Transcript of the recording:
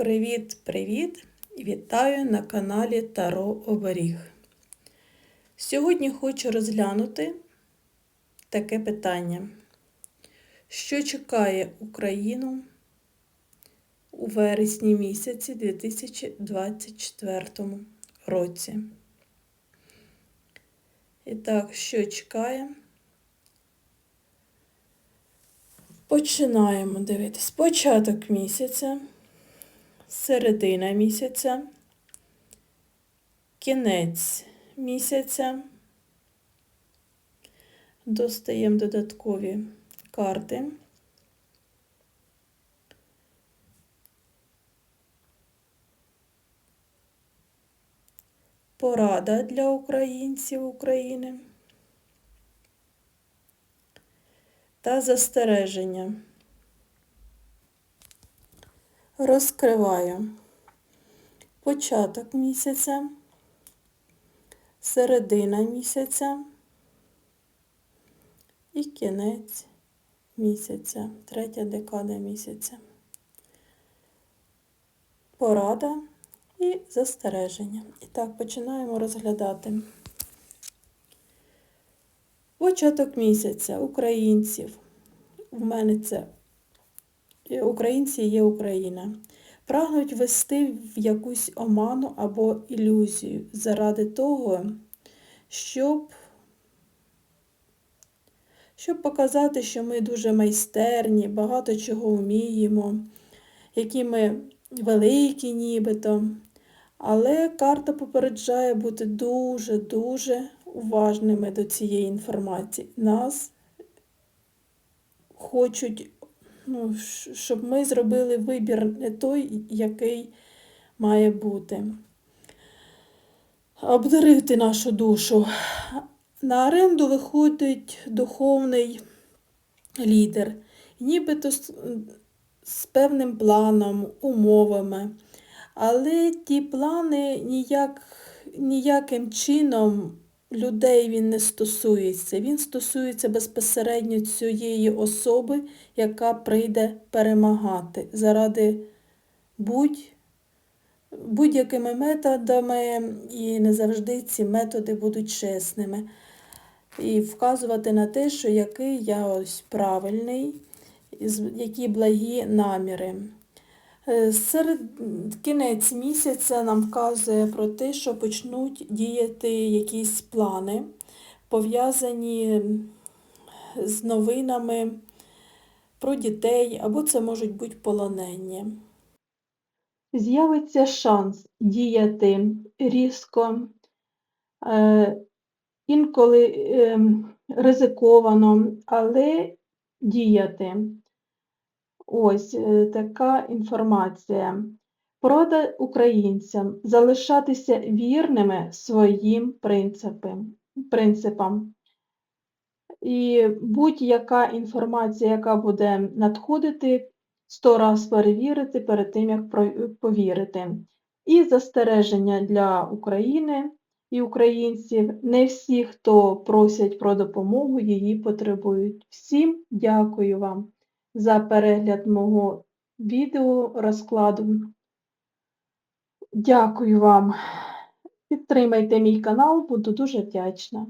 Привіт-привіт! Вітаю на каналі Таро Оберіг. Сьогодні хочу розглянути таке питання. Що чекає Україну у вересні місяці 2024 році? І так, що чекає? Починаємо дивитись. Початок місяця, середина місяця, кінець місяця. Достаємо додаткові карти. Порада для українців України. та застереження. Розкриваю початок місяця, середина місяця і кінець місяця, третя декада місяця. Порада і застереження. І так, починаємо розглядати. Початок місяця українців. У мене це українці є Україна. Прагнуть вести в якусь оману або ілюзію заради того, щоб щоб показати, що ми дуже майстерні, багато чого вміємо, які ми великі нібито. Але карта попереджає бути дуже-дуже уважними до цієї інформації. Нас хочуть, ну, щоб ми зробили вибір не той, який має бути. Обдарити нашу душу. На оренду виходить духовний лідер, нібито з, певним планом, умовами. Але ті плани ніяк, ніяким чином людей він не стосується. Він стосується безпосередньо цієї особи, яка прийде перемагати заради будь, будь-якими методами, і не завжди ці методи будуть чесними. І вказувати на те, що який я ось правильний, які благі наміри. Е, серед кінець місяця нам вказує про те, що почнуть діяти якісь плани, пов'язані з новинами про дітей, або це можуть бути полонені. З'явиться шанс діяти різко, е, інколи ем, ризиковано, але діяти. Ось е, така інформація. Порада українцям залишатися вірними своїм принципам. І будь-яка інформація, яка буде надходити, сто раз перевірити перед тим, як повірити. І застереження для України і українців. Не всі, хто просять про допомогу, її потребують. Всім дякую вам за перегляд мого відео розкладу. Дякую вам. Підтримайте мій канал, буду дуже вдячна.